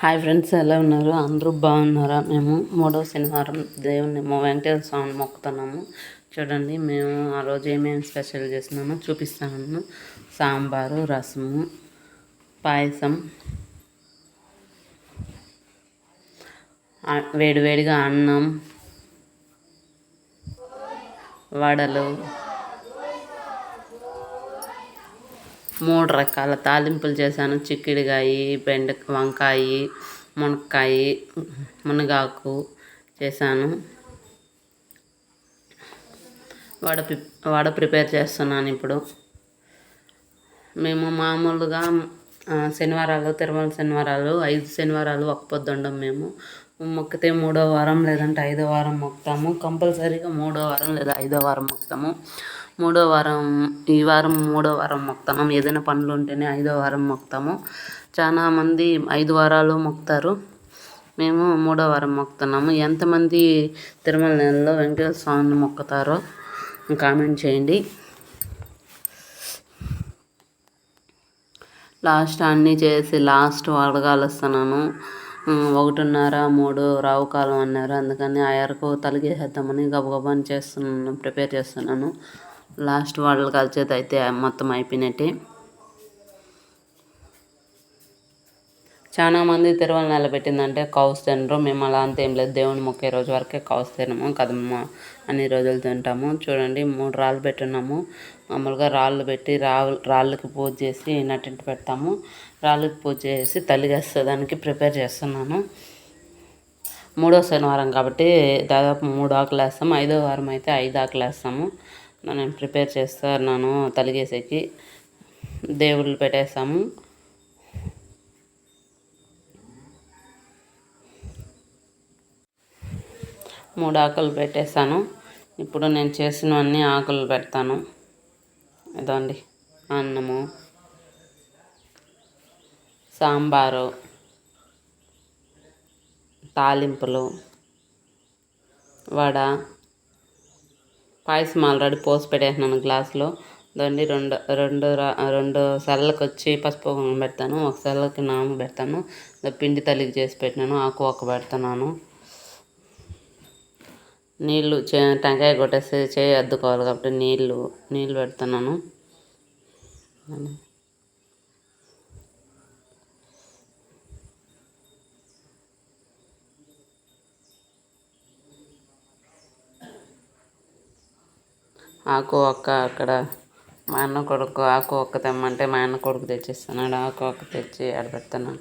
Hi friends ఎలా ఉన్నారు? అందరూ బాగున్నారా? మేము మూడో శనివారం దేవుని వెంకటేశ్వర స్వామిని మొక్కుతున్నాము. చూడండి మేము ఆ రోజు ఏమేమి స్పెషల్ చేస్తున్నామో చూపిస్తాను. సాంబారు రసము పాయసం. వేడివేడిగా అన్నం వడలు. మూడు రకాల తాలింపులు చేశాను. చిక్కుడుకాయ బెండ వంకాయి మునక్కాయ మునగాకు చేశాను. వడ వడ ప్రిపేర్ చేస్తున్నాను ఇప్పుడు. మేము మామూలుగా శనివారాలు తిరుమల శనివారాలు ఐదు శనివారాలు ఒక పొద్దు ఉండం మేము. మొక్కితే మూడో వారం లేదంటే ఐదో వారం మొక్కుతాము కంపల్సరీగా మూడో వారం లేదా ఐదో వారం మొక్కుతాము మూడో వారం ఈ వారం మూడో వారం మొక్కుతాము ఏదైనా పనులు ఉంటేనే ఐదో వారం మొక్కుతాము చాలా మంది ఐదు వారాలు మొక్కుతారు మేము మూడో వారం మొక్కుతున్నాము ఎంతమంది తిరుమల నెలలో వెంకటేశ్వర స్వామిని మొక్కుతారో కామెంట్ చేయండి. లాస్ట్ అన్నీ చేసి లాస్ట్ వడగాలుస్తున్నాను ఒకటిన్నర మూడు రావు కాలం అన్నారు. అందుకని ఆ ఎరకు తలిగేసేద్దామని గబగబాని చేస్తున్నాను ప్రిపేర్ చేస్తున్నాను. లాస్ట్ వాళ్ళు కలిసేది అయితే మొత్తం అయిపోయినట్టే. చాలా మంది తిరుమల నిలబెట్టిందంటే కౌస్ తినరు. మేము అలా అంతేం లేదు. దేవుని మొక్కే రోజు వరకే కౌస్ తినము. కదమ్మ అన్ని రోజులు తింటాము. చూడండి మూడు రాళ్ళు పెట్టున్నాము. మామూలుగా రాళ్ళు పెట్టి రాళ్ళు రాళ్ళకి పూజ చేసి నటింటి పెడతాము. రాళ్ళకి పూజ చేసి తలిగేసేదానికి ప్రిపేర్ చేస్తున్నాను. మూడో శనివారం కాబట్టి దాదాపు మూడు ఆకులు వేస్తాము. ఐదో వారం అయితే ఐదు ఆకులు వేస్తాము. మనం ప్రిపేర్ చేస్తున్నాను తలిగేసేకి దేవుళ్ళు పెట్టేస్తాము. మూడు ఆకులు పెట్టేశాను ఇప్పుడు నేను చేసినవన్నీ ఆకులు పెడతాను. ఇదండి అన్నము సాంబారు తాలింపులు వడ పాయసం ఆల్రెడీ పోసి పెట్టేసినాను గ్లాసులో. దాన్ని రెండు రెండు రెండు సెల్లకి వచ్చి పసుపు పెడతాను. ఒక సెల్లకి నామ పెడతాను. పిండి తల్లికి చేసి పెట్టినాను. ఆకు ఒక పెడతాను నీళ్ళు చే టెంకాయ కొట్టేసి చేయి అద్దుకోవాలి కాబట్టి నీళ్ళు నీళ్ళు పెడుతున్నాను. ఆకు ఒక్క అక్కడ మా అన్న కొడుకు ఆకు ఒక్క తెమ్మంటే మా అన్న కొడుకు తెచ్చిస్తున్నాడు. ఆకు ఒక్క తెచ్చి ఆడ పెడుతున్నాను